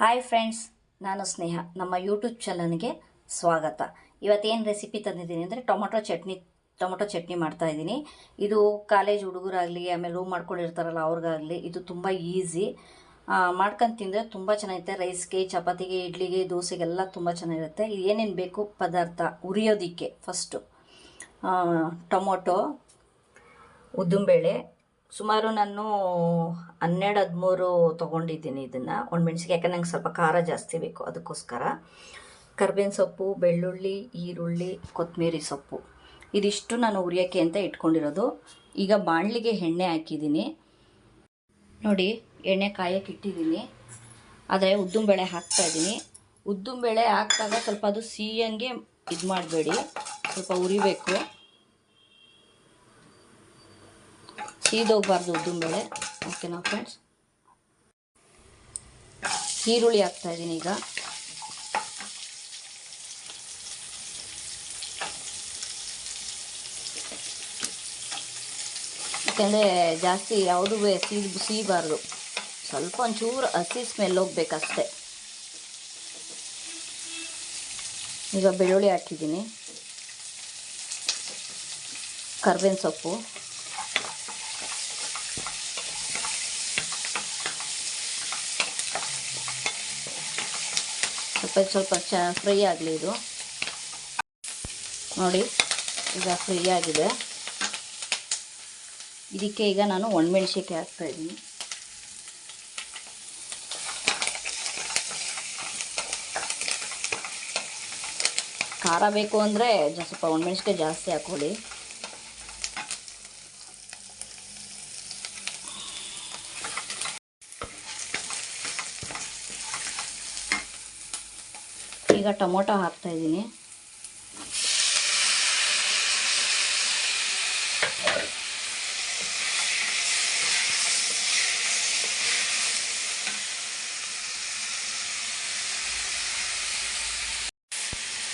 Hi friends ನಾನು ಸ್ನೇಹ. ನಮ್ಮ YouTube ಚಾನಲ್ಗೆ ಸ್ವಾಗತ. ಇವತ್ತೇನು ರೆಸಿಪಿ ತಂದಿದ್ದೀನಿ ಅಂದರೆ ಟೊಮೊಟೊ ಚಟ್ನಿ ಟೊಮೊಟೊ ಚಟ್ನಿ ಮಾಡ್ತಾ ಇದ್ದೀನಿ. ಇದು ಕಾಲೇಜ್ ಹುಡುಗರಾಗಲಿ, ಆಮೇಲೆ ರೂಮ್ ಮಾಡ್ಕೊಂಡಿರ್ತಾರಲ್ಲ ಅವ್ರಿಗಾಗಲಿ, ಇದು ತುಂಬ ಈಸಿ ಮಾಡ್ಕೊಂಡು ತಿಂದರೆ ತುಂಬ ಚೆನ್ನಾಗಿರುತ್ತೆ. ರೈಸ್ಗೆ ಚಪಾತಿಗೆ, ಇಡ್ಲಿಗೆ, ದೋಸೆಗೆಲ್ಲ ತುಂಬ ಚೆನ್ನಾಗಿರುತ್ತೆ. ಏನೇನು ಬೇಕು ಪದಾರ್ಥ ಉರಿಯೋದಕ್ಕೆ ಫಸ್ಟು ಟೊಮೊಟೊ ಉದ್ದಿನಬೇಳೆ ಸುಮಾರು ನಾನು ಹನ್ನೆರಡು, ಹದಿಮೂರು ತೊಗೊಂಡಿದ್ದೀನಿ ಇದನ್ನು. ಒಣಮೆಣ್ಸಿಗೆ ಯಾಕಂದ್ರೆ ನಂಗೆ ಸ್ವಲ್ಪ ಖಾರ ಜಾಸ್ತಿ ಬೇಕು ಅದಕ್ಕೋಸ್ಕರ. ಕರ್ಬೇವಿನ ಸೊಪ್ಪು, ಬೆಳ್ಳುಳ್ಳಿ, ಈರುಳ್ಳಿ ಕೊತ್ತಂಬರಿ ಸೊಪ್ಪು. ಇದಿಷ್ಟು ನಾನು ಉರಿಯೋಕ್ಕೆ ಅಂತ ಇಟ್ಕೊಂಡಿರೋದು. ಈಗ ಬಾಣಲಿಗೆ ಎಣ್ಣೆ ಹಾಕಿದ್ದೀನಿ. ನೋಡಿ, ಎಣ್ಣೆ ಕಾಯಕ್ಕೆ ಇಟ್ಟಿದ್ದೀನಿ. ಆದರೆ ಉದ್ದಿನಬೇಳೆ ಹಾಕ್ತಾ ಇದ್ದೀನಿ. ಉದ್ದಿನಬೇಳೆ ಹಾಕಿದಾಗ ಸ್ವಲ್ಪ ಅದು ಸಿಹಿಯಂಗೆ ಇದು ಮಾಡಬೇಡಿ ಸ್ವಲ್ಪ ಉರಿಬೇಕು ಸೀದೋಗ್ಬಾರ್ದು ಉದ್ದಿನಬೇಳೆ ಓಕೆನಾ ಫ್ರೆಂಡ್ಸ್ ಈರುಳ್ಳಿ ಹಾಕ್ತಾ ಇದ್ದೀನಿ ಈಗ. ಯಾಕೆಂದರೆ ಜಾಸ್ತಿ ಯಾವುದು ಸೀದ್ ಸೀಬಾರ್ದು. ಸ್ವಲ್ಪ ಒಂಚೂರು ಹಸಿ ಸ್ಮೆಲ್ ಹೋಗ್ಬೇಕಷ್ಟೆ. ಈಗ ಬೆಳ್ಳುಳ್ಳಿ ಹಾಕಿದ್ದೀನಿ. ಕರ್ಬೇವಿನ ಸೊಪ್ಪು. ಸ್ವಲ್ಪ ಸ್ವಲ್ಪ ಚ ಫ್ರೈ ಆಗಲಿ ಇದು. ನೋಡಿ, ಈಗ ಫ್ರೈ ಆಗಿದೆ. ಇದಕ್ಕೆ ಈಗ ನಾನು ಒಣಮೆಣ್ಸಿಕೆ ಹಾಕ್ತಾ ಇದ್ದೀನಿ. ಖಾರ ಬೇಕು ಅಂದರೆ ಸ್ವಲ್ಪ ಒಣಮೆಣ್ಸಿಕಾಯಿ ಜಾಸ್ತಿ ಹಾಕ್ಕೊಳ್ಳಿ. ಈಗ ಟೊಮೊಟೊ ಹಾಕ್ತಾ ಇದ್ದೀನಿ.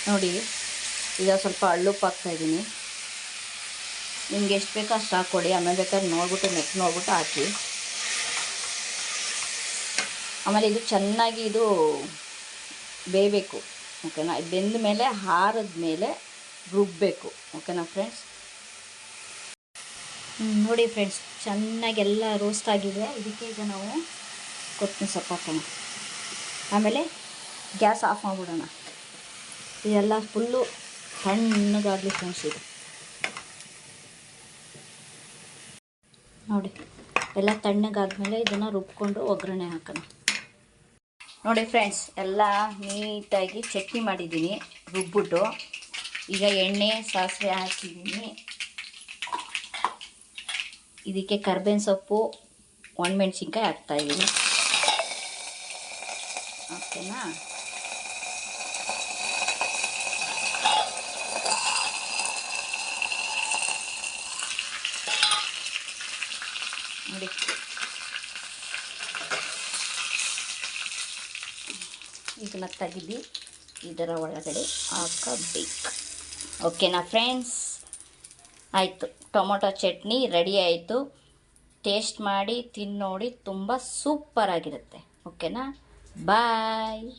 ನೋಡಿ, ಈಗ ಸ್ವಲ್ಪ ಅಳ್ಳುಪ್ಪು ಹಾಕ್ತಾ ಇದ್ದೀನಿ. ನಿಮ್ಗೆ ಎಷ್ಟು ಬೇಕೋ ಅಷ್ಟು ಹಾಕ್ಕೊಡಿ, ಆಮೇಲೆ ಬೇಕಾದ್ರೆ ನೋಡ್ಬಿಟ್ಟು ನೆಕ್ ನೋಡ್ಬಿಟ್ಟು ಹಾಕಿ. ಆಮೇಲೆ ಇದು ಚೆನ್ನಾಗಿ ಇದು ಬೇಯಬೇಕು. ಓಕೆನಾ? ಬೆಂದ ಮೇಲೆ, ಹಾರದ ಮೇಲೆ ರುಬ್ಬಬೇಕು ಓಕೆನಾ ಫ್ರೆಂಡ್ಸ್? ನೋಡಿ ಫ್ರೆಂಡ್ಸ್ ಚೆನ್ನಾಗೆಲ್ಲ ರೋಸ್ಟ್ ಆಗಿದೆ. ಇದಕ್ಕೆ ಈಗ ನಾವು ಕೊತ್ತಿನ ಸೊಪ್ಪು ಹಾಕೋಣ. ಆಮೇಲೆ ಗ್ಯಾಸ್ ಆಫ್ ಮಾಡಿಬಿಡೋಣ. ಇದೆಲ್ಲ ಫುಲ್ಲು ತಣ್ಣಗಾಗಲಿ ಫ್ರೆಂಡ್ಸ್ ಇದು. ನೋಡಿ, ಎಲ್ಲ ತಣ್ಣಗಾದ್ಮೇಲೆ ಇದನ್ನು ರುಬ್ಕೊಂಡು ಒಗ್ಗರಣೆ ಹಾಕೋಣ. ನೋಡಿ ಫ್ರೆಂಡ್ಸ್ ಎಲ್ಲ ನೀಟಾಗಿ ಚಟ್ನಿ ಮಾಡಿದ್ದೀನಿ, ರುಬ್ಬಿಟ್ಟು. ಈಗ ಎಣ್ಣೆ, ಸಾಸಿವೆ ಹಾಕಿದ್ದೀನಿ. ಇದಕ್ಕೆ ಕರ್ಬೇವಿನ ಸೊಪ್ಪು, ಒಣಮೆಣ್ಸಿನ್ಕಾಯಿ ಹಾಕ್ತಾಯಿದ್ದೀನಿ ಓಕೆನಾ? ನೋಡಿ. ಇದನ್ನು ತೆಗೆದು ಇದರ ಒಳಗಡೆ ಹಾಕಬೇಕು. ಓಕೆನಾ ಫ್ರೆಂಡ್ಸ್? ಆಯಿತು. ಟೊಮೊಟೊ ಚಟ್ನಿ ರೆಡಿ ಆಯಿತು. ಟೇಸ್ಟ್ ಮಾಡಿ, ತಿನ್ನೋಡಿ ತುಂಬ ಸೂಪರಾಗಿರುತ್ತೆ ಓಕೆನಾ? ಬಾಯ್.